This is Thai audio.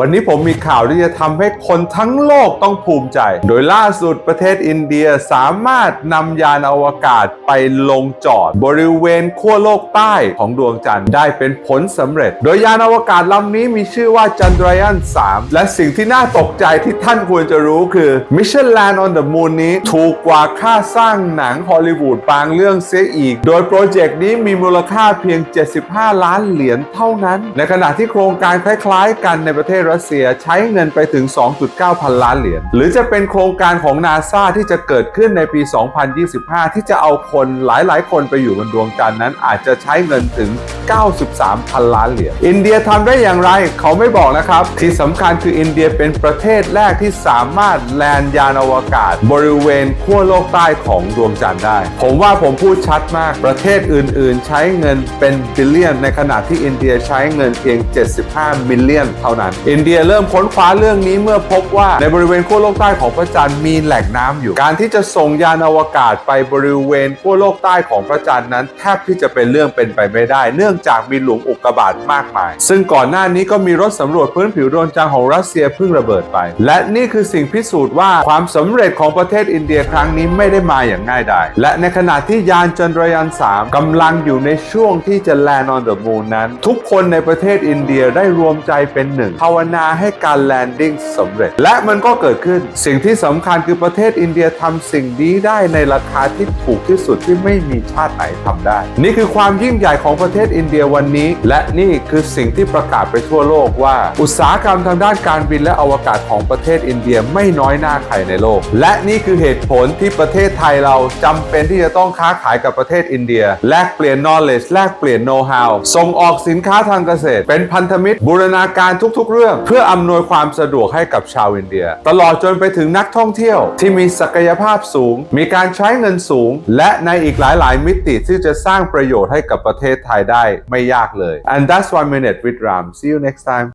วันนี้ผมมีข่าวที่จะทำให้คนทั้งโลกต้องภูมิใจ โดยล่าสุดประเทศอินเดียสามารถนำยานอวกาศไปลงจอด บริเวณขั้วโลกใต้ของดวงจันทร์ได้เป็นผลสำเร็จ โดยยานอวกาศลำนี้มีชื่อว่าจันทรายาน3และสิ่งที่น่าตกใจที่ท่านควรจะรู้คือ Mission Land on the Moon นี้ถูกกว่าค่าสร้างหนังฮอลลีวูดบางเรื่องเสียอีก โดยโปรเจกต์นี้มีมูลค่าเพียง 75 ล้านเหรียญเท่านั้น ในขณะที่โครงการคล้าย ๆ กันในประเทศรัสเซียใช้เงินไปถึง 2.9 พันล้านเหรียญหรือจะเป็นโครงการของนาซาที่จะเกิดขึ้นในปี 2025 ที่จะเอาคนหลายๆ คนไปอยู่บนดวงจันทร์นั้น อาจจะใช้เงินถึง 93 พันล้านเหรียญอินเดียทำได้อย่างไรเขาไม่บอกนะครับ ที่สำคัญคืออินเดียเป็นประเทศแรกที่สามารถแลนยานอวกาศ บริเวณขั้วโลกใต้ของดวงจันทร์ได้ ผมว่าผมพูดชัดมากประเทศอื่น ๆ ใช้เงินเป็นบิลเลียน ในขณะที่อินเดียใช้เงินเพียง 75มิลเลียนเท่านั้นอินเดียเริ่มค้นคว้าเรื่องนี้เมื่อพบว่าในบริเวณขั้วโลกใต้ของพระจันทร์มีแหล่งน้ำอยู่ การที่จะส่งยานอวกาศไปบริเวณขั้วโลกใต้ของพระจันทร์นั้น แทบที่จะเป็นเรื่องเป็นไปไม่ได้ เนื่องจากมีหลุมอุกกาบาตมากมาย ซึ่งก่อนหน้านี้ก็มีรถสำรวจพื้นผิวดวงจันทร์ของรัสเซียเพิ่งระเบิดไป และนี่คือสิ่งพิสูจน์ว่าความสำเร็จของประเทศอินเดียครั้งนี้ไม่ได้มาอย่างง่ายดายและในขณะที่ยานจันทรยาน 3กำลังอยู่ในช่วงที่จะ land on the moon นั้น ทุกคนในประเทศอินเดียได้รวมใจเป็นหนึ่งภาวนาให้การ landing สำเร็จ และมันก็เกิดขึ้น สิ่งที่สำคัญคือประเทศอินเดียทำสิ่งนี้ได้ในราคาที่ถูกที่สุดที่ไม่มีชาติไหนทำได้ นี่คือความยิ่งใหญ่ของประเทศอินเดียวันนี้ และนี่คือสิ่งที่ประกาศไปทั่วโลกว่า อุตสาหกรรมทางด้านการบินและอวกาศของประเทศอินเดียไม่น้อยหน้าใครในโลก และนี่คือเหตุผลที่ประเทศไทยเราจำเป็นที่จะต้องค้าขายกับประเทศอินเดีย แลกเปลี่ยน knowledge แลกเปลี่ยน know how ส่งออกสินค้าทางเกษตร เป็นพันธมิตรบูรณาการทุกๆเรื่องรื่องเพื่ออำนวยความสะดวกให้กับชาวอินเดีย ตลอดจนไปถึงนักท่องเที่ยว ที่มีศักยภาพสูง มีการใช้เงินสูง และในอีกหลายๆ มิติที่จะสร้างประโยชน์ให้กับประเทศไทยได้ไม่ยากเลย and that's one minute with Ram see you next time